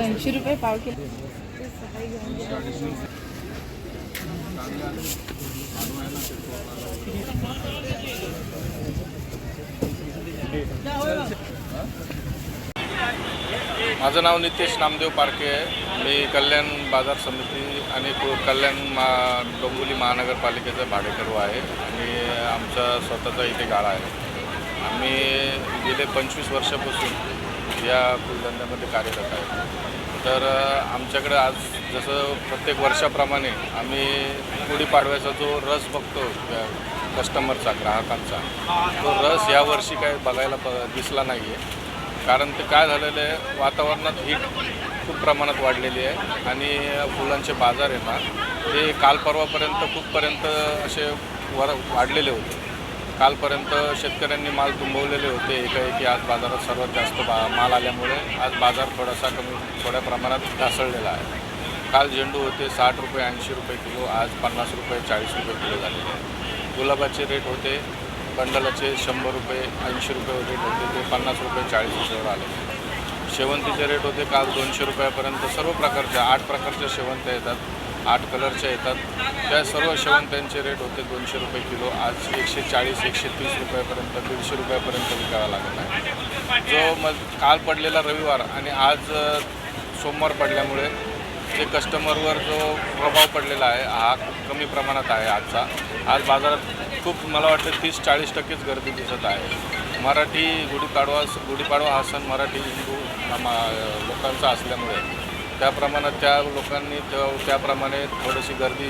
ऐंशी रुपये पाव किलो माझं नाव नितेश नामदेव पारखे आहे. मी कल्याण बाजार समिती आणि कल्याण मा डोंबिवली महानगरपालिकेचा भाडेकरू आहे आणि आमचा स्वतःचा इथे गाळा आहे. आम्ही गेले पंचवीस वर्षापासून या फुलधंद्यामध्ये कार्यरत आहे. तर आमच्याकडे आज जसं प्रत्येक वर्षाप्रमाणे आम्ही गुढीपाडव्याचा जो रस बघतो कस्टमरचा ग्राहकांचा तो रस यावर्षी काय बघायला ब दिसला नाही आहे कारण ते काय झालेलं आहे वातावरणात हीट खूप प्रमाणात वाढलेली आहे आणि फुलांचे बाजार आहे ना ते काल परवापर्यंत खूपपर्यंत असे वर वाढलेले होते. कालपर्यंत शेतकऱ्यांनी माल तुंबवलेले होते एकाएकी आज बाजारात सर्वात जास्त बा माल आल्यामुळे आज बाजार थोडासा कमी थोड्या प्रमाणात ढासळलेला आहे. काल झेंडू होते साठ रुपये ऐंशी रुपये किलो आज पन्नास रुपये चाळीस रुपये किलो झालेले आहेत. गुलाबाचे रेट होते बंडलाचे शंभर रुपये ऐंशी रुपये रेट होते ते पन्नास रुपये चाळीस रुपयावर आले शेवंतीचे रेट होते काल दोनशे रुपयापर्यंत सर्व प्रकारच्या आठ प्रकारच्या शेवंत्या येतात आठ कलरच्या येतात. त्या सर्व शेवंत्यांचे रेट होते दोनशे रुपये किलो आज एकशे चाळीस एकशे तीस रुपयापर्यंत दीडशे रुपयापर्यंत विकावा लागत आहे. जो मग काल पडलेला रविवार आणि आज सोमवार पडल्यामुळे जे कस्टमरवर जो प्रभाव पडलेला आहे हा खूप कमी प्रमाणात आहे आजचा. आज बाजारात खूप मला वाटतं तीस चाळीस टक्केच गर्दी दिसत आहे. मराठी गुढीपाडवा गुढीपाडवा हा सण मराठी हिंदू लोकांचा असल्यामुळे त्या प्रमाणात त्या लोकांनी त्या- त्याप्रमाणे थोडीशी गर्दी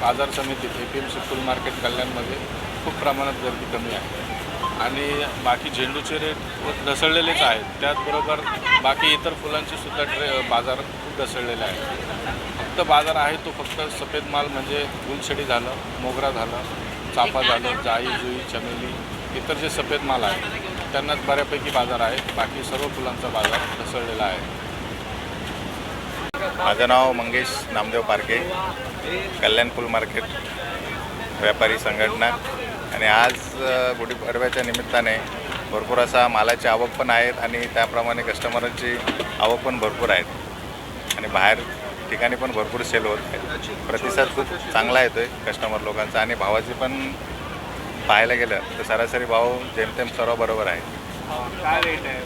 बाजार समितीत A P M C full market कल्याणमध्ये खूप प्रमाणात गर्दी कमी आहे. आणि बाकी झेंडूचे रेट ढसळलेलेच आहेत. त्याचबरोबर बाकी इतर फुलांचे सुद्धा ट्रे बाजार खूप ढसळलेले आहेत. फक्त बाजार आहे तो फक्त सफेद माल म्हणजे गुलछडी झालं मोगरा झालं चाफा झालं जाई जुई चमेली इतर जे सफेद माल आहे त्यांनाच बऱ्यापैकी बाजार आहे. बाकी सर्व फुलांचा बाजार ढसळलेला आहे. माझं नाव मंगेश नामदेव पारखे कल्याण फुल मार्केट व्यापारी संघटना. आणि आज गुढीपाडव्याच्या निमित्ताने भरपूर असा मालाची आवक पण आहेत आणि त्याप्रमाणे कस्टमरांची आवक पण भरपूर आहेत. आणि बाहेर ठिकाणी पण भरपूर सेल होत आहेत. प्रतिसाद खूप चांगला येतो आहे कस्टमर लोकांचा आणि भावाची पण पाहायला गेलं तर सरासरी भाव जेमतेम सर्व बरोबर आहे काय रेट आहे?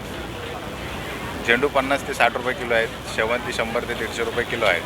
झेंडू पन्नास ते साठ रुपये किलो आहेत. शेवंती शंभर ते दीडशे रुपये किलो आहेत.